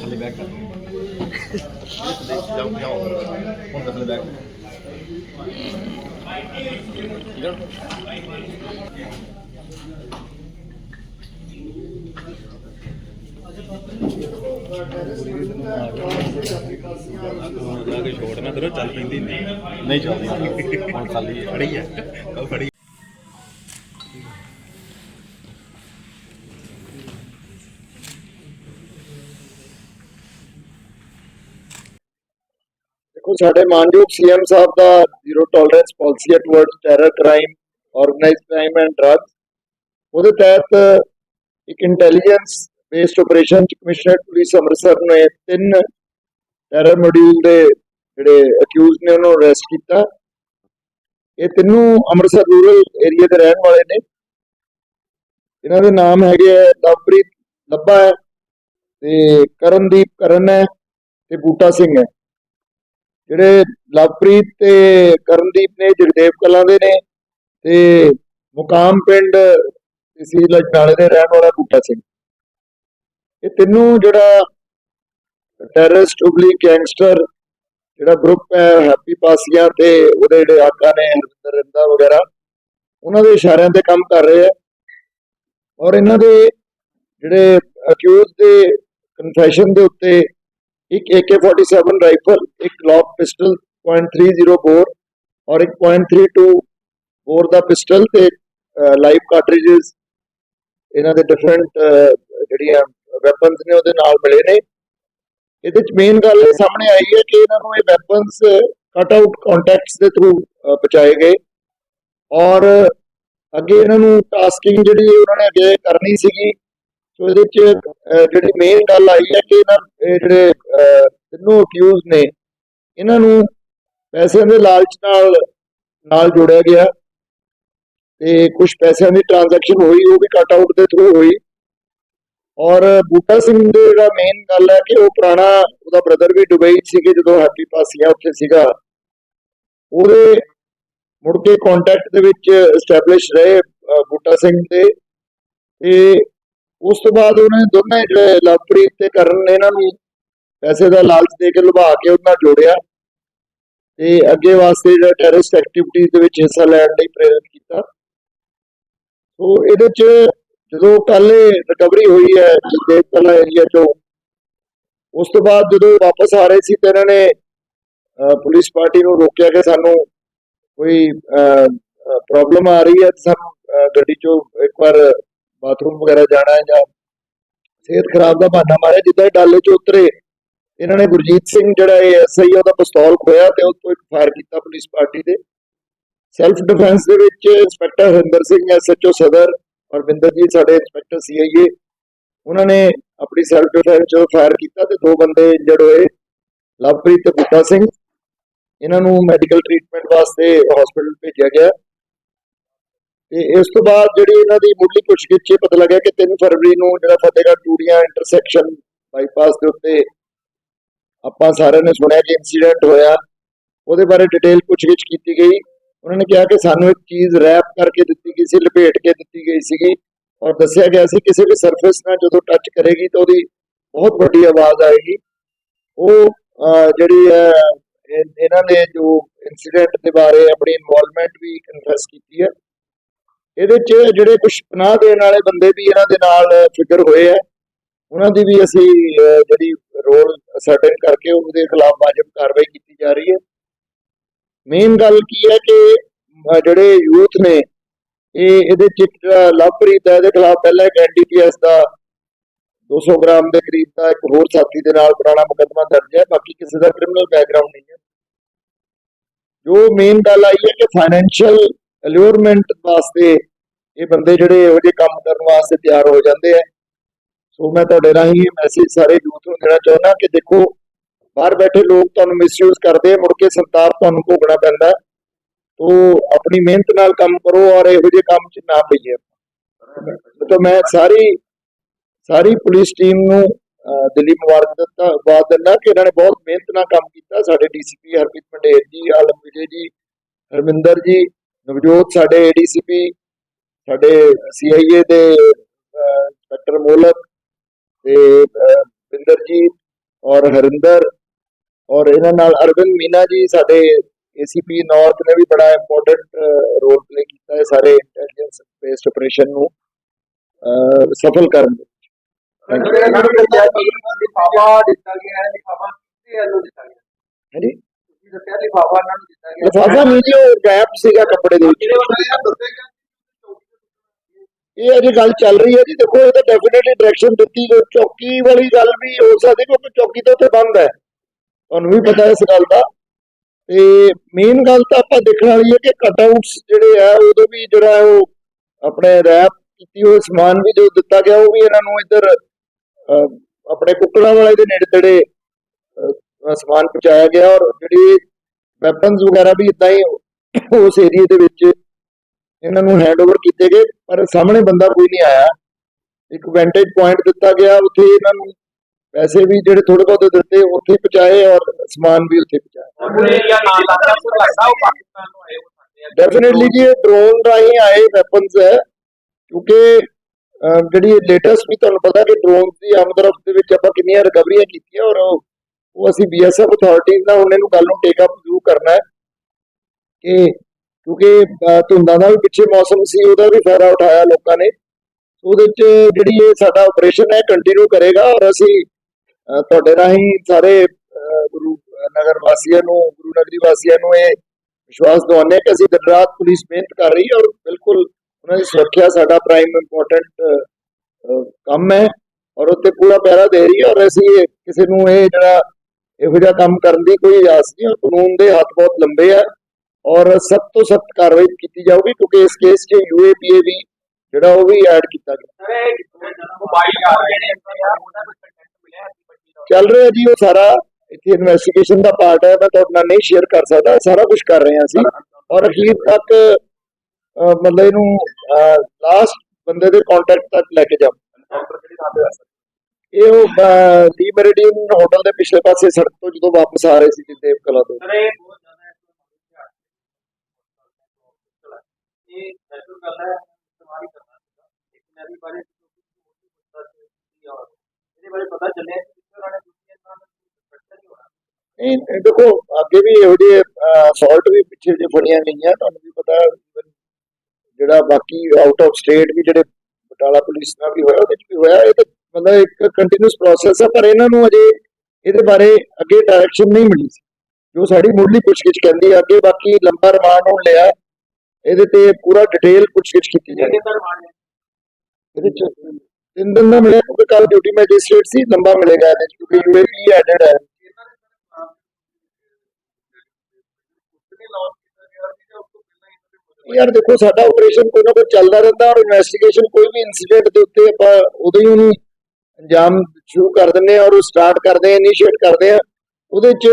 ਥੱਲੇ ਬੈਕ ਕਰ ਜਾਓ ਜਾਓ ਹੁਣ ਤਾਂ ਥੱਲੇ ਬੈਕ ਜਾ ਕੇ ਛੋੜ ਨਾ ਕਰੋ ਚੱਲ ਪੈਂਦੀ ਨਹੀਂ। ਨਹੀਂ ਚੱਲਦੀ। ਹੁਣ ਖਾਲੀ ਫੜੀ ਆ ਕੱਲ ਫੜੀ ਦੇਖੋ ਸਾਡੇ ਮਾਨਯੋਗ ਸੀਐਮ ਸਾਹਿਬ ਦਾ ਜ਼ੀਰੋ ਟੋਲਰੈਂਸ ਪਾਲਿਸੀ ਹੈ towards terror crime organised crime and drugs ਉਹਦੇ ਤਹਿਤ ਇੱਕ ਇੰਟੈਲੀਜੈਂਸ ਬੇਸਡ ਆਪਰੇਸ਼ਨ ਚ ਕਮਿਸ਼ਨਰ ਪੁਲਿਸ ਅੰਮ੍ਰਿਤਸਰ ਨੇ ਤਿੰਨ ਟੈਰਰ ਮੋਡਿਊਲ ਦੇ ਜਿਹੜੇ ਅਕਿਊਜ਼ ਨੇ ਉਹਨਾਂ ਨੂੰ ਅਰੈਸਟ ਕੀਤਾ। ਇਹ ਤਿੰਨੋਂ ਅੰਮ੍ਰਿਤਸਰ ਰੂਰਲ ਏਰੀਆ ਦੇ ਰਹਿਣ ਵਾਲੇ ਨੇ। ਇਹਨਾਂ ਦੇ ਨਾਮ ਹੈਗੇ ਆ ਲਵਪ੍ਰੀਤ ਲੱਭਾ ਹੈ ਤੇ ਕਰਨਦੀਪ ਕਰਨ ਹੈ ਤੇ ਬੂਟਾ ਸਿੰਘ ਹੈ। ਜਿਹੜੇ ਲਵਪ੍ਰੀਤ ਤੇ ਕਰਨਦੀਪ ਨੇ, ਜਗਦੇਵ ਕਲਾਂ ਦੇ ਨੇ ਤੇ ਮੁਕਾਮ ਪਿੰਡ ਤਹਿਸੀਲ ਅਜਨਾਲੇ ਦੇ ਰਹਿਣ ਵਾਲਾ ਬੂਟਾ ਸਿੰਘ। ਇਹ ਤਿੰਨੋਂ ਜਿਹੜਾ ਟੈਰਰਿਸਟ ਉਬਲੀ ਗੈਂਗਸਟਰ ਜਿਹੜਾ ਗਰੁੱਪ ਹੈ, ਹੈਪੀ ਪਾਸੀਆਂ ਤੇ ਉਹਦੇ ਜਿਹੜੇ ਆਕਾ ਨੇ, ਹਰਵਿੰਦਰ ਰਿੰਦਾ ਵਗੈਰਾ, ਉਹਨਾਂ ਦੇ ਇਸ਼ਾਰਿਆਂ ਤੇ ਕੰਮ ਕਰ ਰਹੇ ਆ। ਔਰ ਇਹਨਾਂ ਦੇ ਜਿਹੜੇ ਅਕਿਊਜ਼ ਦੇ ਕਨਫੈਸ਼ਨ ਦੇ ਉੱਤੇ ਇੱਕ AK47 ਰਾਈਫਲ ਇੱਕ ਲੌਕ ਪਿਸਟਲ .30 ਬੋਰ ਔਰ ਇੱਕ .32 ਬੋਰ ਦਾ ਪਿਸਟਲ ਤੇ ਲਾਈਵ ਕਾਰਟ੍ਰਿਜਸ ਇਹਨਾਂ ਦੇ ਡਿਫਰੈਂਟ ਜਿਹੜੀਆਂ ਵੈਪਨਸ ਨੇ ਉਹਦੇ ਨਾਲ ਮਿਲੇ ਨੇ ਇਹਦੇ ਚ ਮੇਨ ਗੱਲ ਇਹ ਸਾਹਮਣੇ ਆਈ ਹੈ ਕਿ ਇਹਨਾਂ ਨੂੰ ਇਹ ਵੈਪਨਸ ਕਟ ਆਊਟ ਕੰਟੈਕਟਸ ਦੇ ਥਰੂ ਪਹੁੰਚਾਏ ਗਏ ਔਰ ਅੱਗੇ ਇਹਨਾਂ ਨੂੰ ਟਾਸਕਿੰਗ ਜਿਹੜੀ ਉਹਨਾਂ ਨੇ ਅੱਗੇ ਕਰਨੀ ਸੀਗੀ ਸੋ ਇਹਦੇ ਚ ਜਿਹੜੀ ਮੇਨ ਗੱਲ ਆਈ ਹੈ ਕਿ ਇਹਨਾਂ ਜਿਹੜੇ ਤਿੰਨੋਂ ਅਕਿਊਜ਼ ਨੇ, ਇਹਨਾਂ ਨੂੰ ਪੈਸਿਆਂ ਦੇ ਲਾਲਚ ਨਾਲ ਨਾਲ ਜੋੜਿਆ ਗਿਆ ਤੇ ਕੁਝ ਪੈਸਿਆਂ ਦੀ ਟ੍ਰਾਂਜੈਕਸ਼ਨ ਹੋਈ, ਉਹ ਵੀ ਕਟ ਆਊਟ ਦੇ ਥਰੂ ਹੋਈ। ਔਰ ਬੂਟਾ ਸਿੰਘ ਦੇ ਜਿਹੜਾ ਮੇਨ ਗੱਲ ਹੈ ਕਿ ਉਹ ਪੁਰਾਣਾ, ਉਹਦਾ ਬ੍ਰਦਰ ਵੀ ਦੁਬਈ 'ਚ ਸੀਗੇ, ਜਦੋਂ ਹੈਪੀ ਪਾਸੀਆ ਉੱਥੇ ਸੀਗਾ। ਉਹਦੇ ਮੁੜ ਕੇ ਕੰਟੈਕਟ ਦੇ ਵਿੱਚ ਐਸਟੈਬਲਿਸ਼ ਰਹੇ ਬੂਟਾ ਸਿੰਘ ਦੇ। ਤੇ ਉਸ ਤੋਂ ਬਾਅਦ ਉਹਨੇ ਦੋਨੇ ਜਿਹੜੇ ਲਵਪ੍ਰੀਤ ਤੇ ਕਰਨ ਨੇ ਇਹਨਾਂ ਨੂੰ ਪੈਸੇ ਦਾ ਲਾਲਚ ਦੇ ਕੇ ਲੁਭਾ ਕੇ ਉਹਨਾਂ ਜੋੜਿਆ ਤੇ ਅੱਗੇ ਵਾਸਤੇ ਜਿਹੜਾ ਟੈਰਰਿਸਟ ਐਕਟੀਵਿਟੀਜ਼ ਦੇ ਵਿੱਚ ਹਿੱਸਾ ਲੈਣ ਲਈ ਪ੍ਰੇਰਿਤ ਕੀਤਾ। ਸੋ ਇਹਦੇ ਚ ਜਦੋਂ ਕੱਲ ਰਿਕਵਰੀ ਹੋਈ ਹੈ ਜਗਦੇਵ ਕਲਾ ਏਰੀਆ ਚੋਂ, ਉਸ ਤੋਂ ਬਾਅਦ ਜਦੋਂ ਵਾਪਸ ਆ ਰਹੇ ਸੀ ਤੇ ਇਹਨਾਂ ਨੇ ਪੁਲਿਸ ਪਾਰਟੀ ਨੂੰ ਰੋਕਿਆ ਕਿ ਸਾਨੂੰ ਕੋਈ ਪ੍ਰੋਬਲਮ ਆ ਰਹੀ ਹੈ ਤੇ ਸਾਨੂੰ ਗੱਡੀ ਚੋਂ ਇੱਕ ਵਾਰ ਬਾਥਰੂਮ ਵਗੈਰਾ ਜਾਣਾ ਹੈ ਜਾਂ ਸਿਹਤ ਖਰਾਬ ਦਾ ਬਹਾਨਾ ਮਾਰਿਆ, ਜਿੱਦਾਂ ਡਾਲੇ ਚ ਉਤਰੇ, ਇਹਨਾਂ ਨੇ ਗੁਰਜੀਤ ਸਿੰਘ ਜਿਹੜਾ ਇਹ ਐਸਆਈ ਉਹਦਾ ਪਿਸਤੌਲ ਖੋਇਆ ਤੇ ਉਹ ਤੋਂ ਇੱਕ ਫਾਇਰ ਕੀਤਾ ਪੁਲਿਸ ਪਾਰਟੀ ਦੇ। ਸੈਲਫ ਡਿਫੈਂਸ ਦੇ ਵਿੱਚ ਇੰਸਪੈਕਟਰ ਹਰਿੰਦਰ ਸਿੰਘ ਐਸਐਚਓ ਸਦਰ ਔਰ ਬਿੰਦਰਜੀਤ ਸਾਡੇ ਇੰਸਪੈਕਟਰ ਸੀਆਈਏ ਉਹਨਾਂ ਨੇ ਆਪਣੀ ਸੈਲਫ ਡਿਫੈਂਸ ਚ ਫਾਇਰ ਕੀਤਾ ਤੇ ਦੋ ਬੰਦੇ ਇੰਜਰਡ ਹੋਏ, ਲਵਪ੍ਰੀਤ ਤੇ ਬੁੱਟਾ ਸਿੰਘ। ਇਹਨਾਂ ਨੂੰ ਮੈਡੀਕਲ ਟ੍ਰੀਟਮੈਂਟ ਵਾਸਤੇ ਹਸਪੀਟਲ ਭੇਜਿਆ ਗਿਆ। ਤੇ ਇਸ ਤੋਂ ਬਾਅਦ ਜਿਹੜੀ ਇਹਨਾਂ ਦੀ ਮੁੱਢਲੀ ਪੁੱਛਗਿੱਛ 'ਚ ਪਤਾ ਲੱਗਿਆ ਕਿ 3 ਫਰਵਰੀ ਨੂੰ ਜਿਹੜਾ ਫਤਿਹਗੜ੍ਹ ਟੂੜੀਆਂ ਇੰਟਰਸੈਕਸ਼ਨ ਬਾਈਪਾਸ ਦੇ ਉੱਤੇ ਆਪਾਂ ਸਾਰਿਆਂ ਨੇ ਸੁਣਿਆ ਕਿ ਇਨਸੀਡੈਂਟ ਹੋਇਆ। ਉਹਦੇ ਬਾਰੇ ਡਿਟੇਲ ਪੁੱਛਗਿੱਛ ਕੀਤੀ ਗਈ। ਉਹਨਾਂ ਨੇ ਕਿਹਾ ਕਿ ਸਾਨੂੰ ਇੱਕ ਚੀਜ਼ ਰੈਪ ਕਰਕੇ ਦਿੱਤੀ ਗਈ ਸੀ, ਲਪੇਟ ਕੇ ਦਿੱਤੀ ਗਈ ਸੀਗੀ ਔਰ ਦੱਸਿਆ ਗਿਆ ਸੀ ਕਿਸੇ ਵੀ ਸਰਫੇਸ ਨਾਲ ਜਦੋਂ ਟੱਚ ਕਰੇਗੀ ਤਾਂ ਉਹਦੀ ਬਹੁਤ ਵੱਡੀ ਆਵਾਜ਼ ਆਏਗੀ। ਉਹ ਜਿਹੜੀ ਹੈ ਇਹਨਾਂ ਨੇ ਜੋ ਇਨਸੀਡੈਂਟ ਦੇ ਬਾਰੇ ਆਪਣੀ ਇਨਵੋਲਵਮੈਂਟ ਵੀ ਕਨਫੈਸ ਕੀਤੀ ਹੈ। ਇਹਦੇ 'ਚ ਜਿਹੜੇ ਕੁਝ ਪਨਾਹ ਦੇਣ ਵਾਲੇ ਬੰਦੇ ਵੀ ਇਹਨਾਂ ਦੇ ਨਾਲ ਫਿਕਰ ਹੋਏ ਆ। ਉਹਨਾਂ ਦੀ ਵੀ ਅਸੀਂ ਜਿਹੜੀ ਰੋਲ ਸਰਟਨ ਕਰਕੇ ਉਹਦੇ ਖਿਲਾਫ ਵਾਜਬ ਕਾਰਵਾਈ ਕੀਤੀ ਜਾ ਰਹੀ ਹੈ। ਮੇਨ ਗੱਲ ਕੀ ਹੈ ਕਿ ਜਿਹੜੇ ਯੂਥ ਨੇ, ਇਹ ਇਹਦੇ ਚ ਲਵਪ੍ਰੀਤ ਹੈ ਇਹਦੇ ਖਿਲਾਫ ਪਹਿਲਾਂ ਇੱਕ ਐਨਡੀਪੀਐਸ ਦਾ 200 ਗ੍ਰਾਮ ਦੇ ਕਰੀਬ ਦਾ ਇੱਕ ਹੋਰ ਸਾਥੀ ਦੇ ਨਾਲ ਪੁਰਾਣਾ ਮੁਕੱਦਮਾ ਦਰਜ ਹੈ। ਬਾਕੀ ਕਿਸੇ ਦਾ ਕ੍ਰਿਮੀਨਲ ਬੈਕਗ੍ਰਾਉਂਡ ਨਹੀਂ ਹੈ। ਜੋ ਮੇਨ ਗੱਲ ਆਈ ਹੈ ਕਿ ਫਾਈਨੈਂਸ਼ੀਅਲ ਅਲਿਓਰਮੈਂਟ ਵਾਸਤੇ ਇਹ ਬੰਦੇ ਜਿਹੜੇ ਇਹੋ ਜਿਹੇ ਕੰਮ ਕਰਨ ਵਾਸਤੇ ਤਿਆਰ ਹੋ ਜਾਂਦੇ ਆ। ਸੋ ਮੈਂ ਤੁਹਾਡੇ ਰਾਹੀਂ ਇਹ ਮੈਸੇਜ ਸਾਰੇ ਯੂਥ ਨੂੰ ਦੇਣਾ ਚਾਹੁੰਦਾ ਕਿ ਦੇਖੋ, ਬਾਹਰ ਬੈਠੇ ਲੋਕ ਤੁਹਾਨੂੰ ਮਿਸਯੂਜ਼ ਕਰਦੇ ਆ, ਮੁੜ ਕੇ ਸੰਤਾਪ ਤੁਹਾਨੂੰ ਭੋਗਣਾ ਪੈਂਦਾ। ਤੋ ਆਪਣੀ ਮਿਹਨਤ ਨਾਲ ਕੰਮ ਕਰੋ ਔਰ ਇਹੋ ਜਿਹੇ ਕੰਮ 'ਚ ਨਾ ਪਈਏ। ਤਾਂ ਮੈਂ ਸਾਰੀ ਸਾਰੀ ਪੁਲਿਸ ਟੀਮ ਨੂੰ ਦਿੱਲੀ ਮੁਬਾਰਕ ਦਿੱਤਾ ਬਾਦ ਦਿੰਦਾ ਕਿ ਇਹਨਾਂ ਨੇ ਬਹੁਤ ਮਿਹਨਤ ਨਾਲ ਕੰਮ ਕੀਤਾ। ਸਾਡੇ ਡੀਸੀਪੀ ਹਰਪ੍ਰੀਤ ਮੰਡੇਰ ਜੀ, ਆਲਮ ਵਿਜੇ ਜੀ, ਹਰਮਿੰਦਰ ਜੀ, ਨਵਜੋਤ, ਸਾਡੇ ਏਡੀਸੀਪੀ ਸਾਡੇ ਸੀਆਈਏ ਦੇ ਇੰਸਪੈਕਟਰ ਮੋਲਕ ਤੇ ਬਿੰਦਰਜੀਤ ਔਰ ਹਰਿੰਦਰ ਔਰ ਇਹਨਾਂ ਨਾਲ ਅਰਵਿੰਦ ਮੀਨਾ ਜੀ ਸਾਡੇ ਏਸੀਪੀ ਨਾਰਥ ਨੇ ਵੀ ਬੜਾ ਇੰਪੋਰਟੈਂਟ ਰੋਲ ਪਲੇ ਕੀਤਾ ਹੈ ਸਾਰੇ ਇੰਟੈਲੀਜੈਂਸ ਬੇਸਡ ਆਪਰੇਸ਼ਨ ਨੂੰ ਸਫਲ ਕਰਨ ਦੇ ਹਾਂਜੀ? ਲਿਫਾਫਾ ਉਹ ਗੈਪ ਸੀਗਾ ਕੱਪੜੇ ਦੇ ਵਿੱਚ। ਇਹ ਅਜੇ ਗੱਲ ਚੱਲ ਰਹੀ ਹੈ ਜੀ, ਦੇਖੋ, ਇਹ ਤਾਂ ਡੈਫੀਨਿਟਲੀ ਡਾਇਰੈਕਸ਼ਨ ਦਿੱਤੀ ਗਈ। ਚੌਕੀ ਵਾਲੀ ਗੱਲ ਵੀ ਹੋ ਸਕਦੀ ਕਿਉਂਕਿ ਚੌਕੀ ਤਾਂ ਉੱਥੇ ਬੰਦ ਹੈ। ਤੁਹਾਨੂੰ ਵੀ ਪਤਾ ਇਸ ਗੱਲ ਦਾ। ਤੇ ਮੇਨ ਗੱਲ ਤਾਂ ਆਪਾਂ ਦੇਖਣ ਵਾਲੀ ਹੈ ਕਿ ਕਟਆਊਟਸ ਜਿਹੜੇ ਆ, ਉਦੋਂ ਵੀ ਜਿਹੜਾ ਉਹ ਆਪਣੇ ਰੈਪ ਕੀਤੀ ਹੋਈ ਸਮਾਨ ਵੀ ਜੋ ਦਿੱਤਾ ਗਿਆ, ਉਹ ਵੀ ਇਹਨਾਂ ਨੂੰ ਇੱਧਰ ਆਪਣੇ ਕੁੱਕੜਾਂ ਵਾਲੇ ਦੇ ਨੇੜੇ ਤੇੜੇ ਸਮਾਨ ਪਹੁੰਚਾਇਆ ਗਿਆ। ਔਰ ਜਿਹੜੀ ਵੈਪਨਸ ਵਗੈਰਾ ਵੀ ਇਦਾਂ ਹੀ ਉਸ ਏਰੀਆ ਦੇ ਵਿੱਚ ਇਹਨਾਂ ਨੂੰ ਹੈਂਡਓਵਰ ਕੀਤੇ ਗਏ ਪਰ ਸਾਹਮਣੇ ਬੰਦਾ ਕੋਈ ਨਹੀਂ ਆਇਆ। ਇੱਕ ਵੈਂਟੇਜ ਪੁਆਇੰਟ ਦਿੱਤਾ ਗਿਆ ਉੱਥੇ ਇਹਨਾਂ ਨੂੰ ਪੈਸੇ ਵੀ ਜਿਹੜੇ ਥੋੜੇ ਬਹੁਤੇ ਦਿੱਤੇ ਉੱਥੇ ਪਹੁੰਚਾਏ ਔਰ ਸਮਾਨ ਵੀ ਉੱਥੇ ਪਹੁੰਚਾਇਆ। ਨੂੰ ਡੈਫੀਨਿਟਲੀ ਜੀ ਇਹ ਡਰੋਨ ਰਾਹੀਂ ਆਏ ਵੈਪਨਸ ਹੈ ਕਿਉਂਕਿ ਜਿਹੜੀ ਲੇਟੈਸਟ ਵੀ ਤੁਹਾਨੂੰ ਪਤਾ ਕਿ ਡਰੋਨ ਦੀ ਆਮਦ ਰਫਤ ਦੇ ਵਿੱਚ ਆਪਾਂ ਕਿੰਨੀਆਂ ਰਿਕਵਰੀਆਂ ਕੀਤੀਆਂ ਔਰ ਉਹ ਅਸੀਂ ਬੀਐਸਐਫ ਅਥਾਰਟੀਜ਼ ਨਾਲ ਹੁਣ ਇਹਨੂੰ ਗੱਲ ਨੂੰ ਟੇਕ ਅਪ ਜ਼ਰੂਰ ਕਰਨਾ ਹੈ ਕਿ ਕਿਉਂਕਿ ਧੁੰਦਾਂ ਦਾ ਵੀ ਪਿੱਛੇ ਮੌਸਮ ਸੀ, ਉਹਦਾ ਵੀ ਫਾਇਦਾ ਉਠਾਇਆ ਲੋਕਾਂ ਨੇ। ਉਹਦੇ ਚ ਜਿਹੜੀ ਇਹ ਸਾਡਾ ਆਪਰੇਸ਼ਨ ਹੈ ਕੰਟੀਨਿਊ ਕਰੇਗਾ ਔਰ ਅਸੀਂ ਤੁਹਾਡੇ ਰਾਹੀਂ ਸਾਰੇ ਗੁਰੂ, ਨਗਰ ਵਾਸੀਆਂ ਨੂੰ, ਗੁਰੂ ਨਗਰੀ ਵਾਸੀਆਂ ਨੂੰ ਇਹ ਵਿਸ਼ਵਾਸ ਦਿਵਾਉਂਦੇ ਹਾਂ ਕਿ ਅਸੀਂ ਦਿਨ ਰਾਤ ਪੁਲਿਸ ਮਿਹਨਤ ਕਰ ਰਹੀ ਹੈ ਔਰ ਬਿਲਕੁਲ ਉਹਨਾਂ ਦੀ ਸੁਰੱਖਿਆ ਸਾਡਾ ਪ੍ਰਾਈਮ ਇੰਪੋਰਟੈਂਟ ਕੰਮ ਹੈ ਔਰ ਉੱਤੇ ਪੂਰਾ ਪਹਿਰਾ ਦੇ ਰਹੀ ਹੈ ਔਰ ਅਸੀਂ ਕਿਸੇ ਨੂੰ ਇਹ ਜਿਹੜਾ ਇਹੋ ਜਿਹਾ ਕੰਮ ਕਰਨ ਦੀ ਕੋਈ ਆਸ ਨਹੀਂ ਕਾਨੂੰਨ ਦੇ ਹੱਥ ਬਹੁਤ ਲੰਬੇ ਆ। ਔਰ ਸਖਤ ਤੋਂ ਸਖਤ ਕਾਰਵਾਈ ਕੀਤੀ ਜਾਊਗੀ ਕਿਉਂਕਿ ਇਸ ਕੇਸ 'ਚ ਯੂਏਪੀਏ ਵੀ ਜਿਹੜਾ ਉਹ ਵੀ ਐਡ ਕੀਤਾ ਗਿਆ। ਚੱਲ ਰਿਹਾ ਜੀ ਉਹ ਸਾਰਾ ਇੱਥੇ ਇਨਵੈਸਟੀਗੇਸ਼ਨ ਦਾ ਪਾਰਟ ਹੈ ਮੈਂ ਤੁਹਾਡੇ ਨਾਲ ਨਹੀਂ ਸ਼ੇਅਰ ਕਰ ਸਕਦਾ ਸਾਰਾ ਕੁਝ ਕਰ ਰਹੇ ਹਾਂ ਅਸੀਂ। ਔਰ ਅਖੀਰ ਤੱਕ ਮਤਲਬ ਇਹਨੂੰ ਲਾਸਟ ਬੰਦੇ ਦੇ ਕੰਟੈਕਟ ਤੱਕ ਲੈ ਕੇ ਜਾਵਾਂ ਇਹ ਉਹ ਡੀ ਮੈਰੀਡੀਅਨ ਹੋਟਲ ਦੇ ਪਿਛਲੇ ਪਾਸੇ ਸੜਕ ਤੋਂ ਜਦੋਂ ਵਾਪਸ ਆ ਰਹੇ ਸੀ ਜੀ ਦੇਵ ਕਲਾ ਤੋਂ ਸਰ ਇਹ ਬਹੁਤ ਜ਼ਿਆਦਾ ਇਹ ਨੈਚੁਰਲ ਗੱਲ ਹੈ, ਇਸਤੇਮਾਲ ਹੀ ਕਰਨਾ ਇੱਕ ਨਦੀ ਬਾਰੇ ਇਹਦੇ ਬਾਰੇ ਪਤਾ ਚੱਲਿਆ ਕਿ ਕਿਸ ਤਰ੍ਹਾਂ ਨੇ ਦੂਸਰੀਆਂ ਥਾਂ ਤੇ ਨਹੀਂ ਹੋਣਾ। ਨਹੀਂ ਦੇਖੋ, ਅੱਗੇ ਵੀ ਇਹੋ ਜਿਹੇ ਅਸੌਲਟ ਵੀ ਪਿੱਛੇ ਜੇ ਫੜੀਆਂ ਗਈਆਂ, ਤੁਹਾਨੂੰ ਵੀ ਪਤਾ ਜਿਹੜਾ ਬਾਕੀ ਆਊਟ ਆਫ ਸਟੇਟ ਵੀ ਜਿਹੜੇ ਬਟਾਲਾ ਪੁਲਿਸ ਨਾਲ ਵੀ ਹੋਇਆ, ਉਹਦੇ ਚ ਵੀ ਹੋਇਆ, ਇਹ ਤਾਂ ਮਤਲਬ ਇੱਕ ਕੰਟੀਨਿਊਸ ਪ੍ਰੋਸੈਸ ਹੈ ਪਰ ਇਹਨਾਂ ਨੂੰ ਅਜੇ ਇਹਦੇ ਬਾਰੇ ਅੱਗੇ ਡਾਇਰੈਕਸ਼ਨ ਨਹੀਂ ਮਿਲੀ। ਸੀ ਜੋ ਸਾਡੀ ਮੁੱਢਲੀ ਪੁੱਛਗਿੱਛ ਕਹਿੰਦੀ ਹੈ ਅੱਗੇ ਬਾਕੀ ਲੰਬਾ ਰਿਮਾਂਡ ਹੋਣ ਲਿਆ ਇਹਦੇ ਤੇ ਪੂਰਾ ਡਿਟੇਲ ਪੁੱਛਗਿੱਛ ਕੀਤੀ ਹੈ? ਇਹਦੇ ਚ ਤਿੰਨ ਦਿਨ ਦਾ ਮਿਲਿਆ ਕਿਉਂਕਿ ਕੱਲ ਡਿਊਟੀ ਮੈਜਿਸਟ੍ਰੇਟ ਸੀ ਲੰਬਾ ਮਿਲੇਗਾ ਇਹਦੇ ਕਿਉਂਕਿ ਯੂਏਪੀ ਐਡਡ ਹੈ। ਯਾਰ ਦੇਖੋ ਸਾਡਾ ਆਪਰੇਸ਼ਨ ਕੋਈ ਨਾ ਕੋਈ ਚੱਲਦਾ ਰਹਿੰਦਾ ਔਰ ਇਨਵੈਸਟੀਗੇਸ਼ਨ ਕੋਈ ਵੀ ਇਨਸੀਡੈਂਟ ਦੇ ਉੱਤੇ ਆਪਾਂ ਉਦੋਂ ਹੀ ਉਹਨੂੰ ਅੰਜਾਮ ਸ਼ੁਰੂ ਕਰ ਦਿੰਦੇ ਆ ਔਰ ਉਹ ਸਟਾਰਟ ਕਰਦੇ ਆ ਇਨੀਸ਼ੀਏਟ ਕਰਦੇ ਆ ਉਹਦੇ ਚ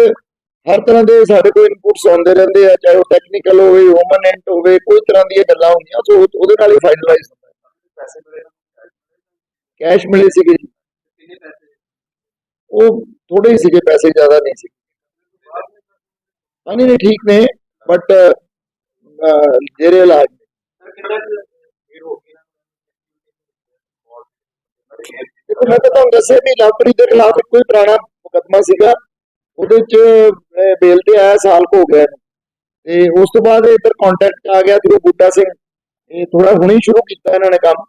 ਹਰ ਤਰ੍ਹਾਂ ਦੇ ਸਾਡੇ ਕੋਲ ਇਨਪੁਟਸ ਆਉਂਦੇ ਰਹਿੰਦੇ ਆ ਚਾਹੇ ਉਹ ਟੈਕਨੀਕਲ ਹੋਵੇ ਹਿਊਮਨ ਹੋਵੇ ਕੋਈ ਤਰ੍ਹਾਂ ਦੀਆਂ ਗੱਲਾਂ ਹੁੰਦੀਆਂ ਸੋ ਉਹ- ਉਹਦੇ ਨਾਲ ਹੀ ਫਾਈਨਲਾਈਜ਼ ਹੁੰਦਾ। ਪੈਸੇ ਮਿਲੇ ਕੈਸ਼ ਮਿਲੇ ਸੀਗੇ ਕਿੰਨੇ ਪੈਸੇ? ਉਹ ਥੋੜੇ ਹੀ ਸੀਗੇ ਪੈਸੇ ਜ਼ਿਆਦਾ ਨਹੀਂ ਸੀ ਹਾਂਜੀ ਨਹੀਂ ਠੀਕ ਨੇ ਬਟ ਜਿਹੜੇ ਇਲਾਜ ਦੇਖੋ ਮੈਂ ਤਾਂ ਤੁਹਾਨੂੰ ਦੱਸਿਆ ਵੀ ਲਵਪ੍ਰੀਤ ਦੇ ਖਿਲਾਫ ਕੋਈ ਪੁਰਾਣਾ ਮੁਕੱਦਮਾ ਸੀਗਾ। ਉਹਦੇ ਚ ਅਹ, ਬੇਲ ਤੇ ਆਇਆ ਸਾਲ ਹੋ ਗਿਆ ਤੇ ਉਸ ਤੋਂ ਬਾਅਦ ਇੱਧਰ ਕੰਟੈਕਟ ਆ ਗਿਆ ਥਰੂ ਬੂਟਾ ਸਿੰਘ। ਇਹ ਥੋੜਾ ਹੁਣੇ ਸ਼ੁਰੂ ਕੀਤਾ ਇਹਨਾਂ ਨੇ ਕੰਮ।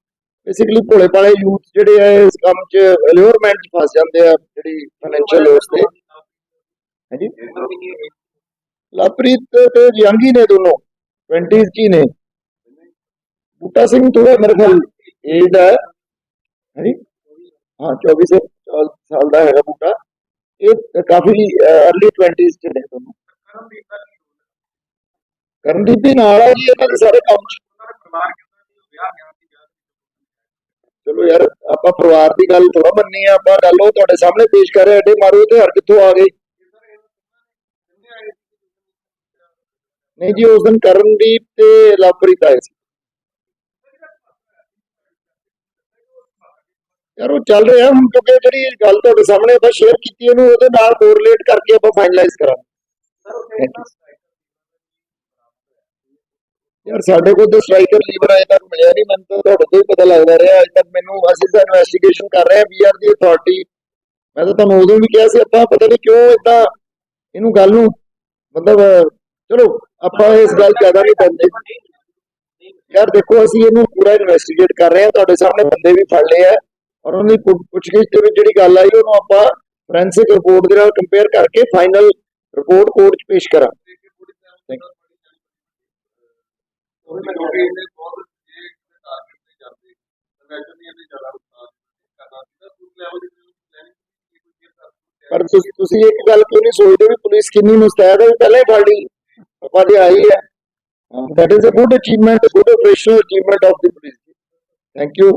ਬੇਸਿਕਲੀ ਭੋਲੇ ਭਾਲੇ ਯੂਥ ਜਿਹੜੇ ਆ ਇਸ ਕੰਮ 'ਚ ਅਲਿਓਰਮੈਂਟ 'ਚ ਫਸ ਜਾਂਦੇ ਆ ਜਿਹੜੀ ਫਾਈਨੈਂਸ਼ੀਅਲ ਲੋਸ ਤੇ। ਹਾਂਜੀ? ਲਵਪ੍ਰੀਤ ਤੇ ਯੰਗ ਨੇ ਦੋਨੋਂ 20s 'ਚ ਨੇ। ਬੂਟਾ ਸਿੰਘ ਥੋੜਾ ਮੇਰੇ ਖਿਆਲ ਏਜ ਹੈ। ਹਾਂਜੀ? ਹਾਂ 24 ਸਾਲ ਸਾਲ ਦਾ ਹੈਗਾ ਬੂਟਾ ਇਹ ਕਾਫੀ अर्ਲੀ 20s ਚ ਨੇ ਦੋਨੋਂ। ਕਰਨਦੀਪ ਵੀ ਨਾਲ ਆ ਜੀ ਇਹਨਾਂ ਦੇ ਸਾਰੇ ਕੰਮ ਚ। ਚਲੋ ਯਾਰ, ਆਪਾਂ ਪਰਿਵਾਰ ਦੀ ਗੱਲ ਥੋੜਾ ਮੰਨੀ ਆ, ਆਪਾਂ ਗੱਲ ਉਹ ਤੁਹਾਡੇ ਸਾਹਮਣੇ ਪੇਸ਼ ਕਰ ਰਹੇ ਅੱਡੇ ਮਾਰੋ ਤੇ ਹਰ ਕਿੱਥੋਂ ਆ ਗਏ? ਨਹੀਂ ਜੀ, ਉਸ ਦਿਨ ਕਰਨਦੀਪ ਤੇ ਲਵਪ੍ਰੀਤ ਆਏ ਸੀ। ਯਾਰ ਉਹ ਚੱਲ ਰਿਹਾ ਹੁਣ ਕਿਉਂਕਿ ਜਿਹੜੀ ਗੱਲ ਤੁਹਾਡੇ ਸਾਹਮਣੇ ਆਪਾਂ ਸ਼ੇਅਰ ਕੀਤੀ, ਇਹਨੂੰ ਉਹਦੇ ਨਾਲ ਕੋਰਿਲੇਟ ਕਰਕੇ ਆਪਾਂ ਫਾਈਨਲਾਈਜ਼ ਕਰਾਂਗੇ। ਯਾਰ ਸਾਡੇ ਕੋਲ ਤੇ ਸਟ੍ਰਾਈਕਰ ਲੀਵਰ ਅਜੇ ਤੱਕ ਮਿਲਿਆ ਨਹੀਂ, ਮੈਨੂੰ ਤਾਂ ਤੁਹਾਡੇ ਤੋਂ ਹੀ ਪਤਾ ਲੱਗਦਾ ਰਿਹਾ, ਅਜੇ ਤੱਕ ਮੈਨੂੰ ਅਸੀਂ ਤਾਂ ਇਨਵੈਸਟੀਗੇਸ਼ਨ ਕਰ ਰਹੇ ਹਾਂ, ਵੀ ਦੀ ਅਥਾਰਟੀ ਮੈਂ ਤਾਂ ਤੁਹਾਨੂੰ ਉਦੋਂ ਵੀ ਕਿਹਾ ਸੀ, ਆਪਾਂ ਪਤਾ ਨਹੀਂ ਕਿਉਂ ਇਦਾਂ ਇਹਨੂੰ ਗੱਲ ਨੂੰ ਮਤਲਬ, ਚਲੋ, ਆਪਾਂ ਇਸ ਗੱਲ ਜ਼ਿਆਦਾ ਨਹੀਂ ਪੈਂਦੇ ਯਾਰ ਦੇਖੋ, ਅਸੀਂ ਇਹਨੂੰ ਪੂਰਾ ਇਨਵੈਸਟੀਗੇਟ ਕਰ ਰਹੇ ਹਾਂ, ਤੁਹਾਡੇ ਸਾਹਮਣੇ ਬੰਦੇ ਵੀ ਫੜ ਲਏ ਆ। ਔਰ ਉਹਨਾਂ ਦੀ ਪੁੱਛ- ਪੁੱਛਗਿੱਛ ਦੇ ਵਿੱਚ ਜਿਹੜੀ ਗੱਲ ਆਈ ਉਹਨੂੰ ਆਪਾਂ ਫੋਰੈਂਸਿਕ ਰਿਪੋਰਟ ਦੇ ਨਾਲ ਕੰਪੇਅਰ ਕਰਕੇ ਫਾਈਨਲ ਰਿਪੋਰਟ ਕੋਰਟ 'ਚ ਪੇਸ਼ Thank you. ਕਰ ਪਰ ਤੁਸੀਂ ਇੱਕ ਗੱਲ ਕਿਉਂ ਨਹੀਂ ਸੋਚਦੇ ਵੀ ਪੁਲਿਸ ਕਿੰਨੀ ਮੁਸਤੈਦ ਹੈ? ਪਹਿਲਾਂ ਹੀ ਫੜ ਲਈ। ਆਪਾਂ ਦੇ ਆਈ ਹੈ that is a good achievement good operational achievement of the police thank you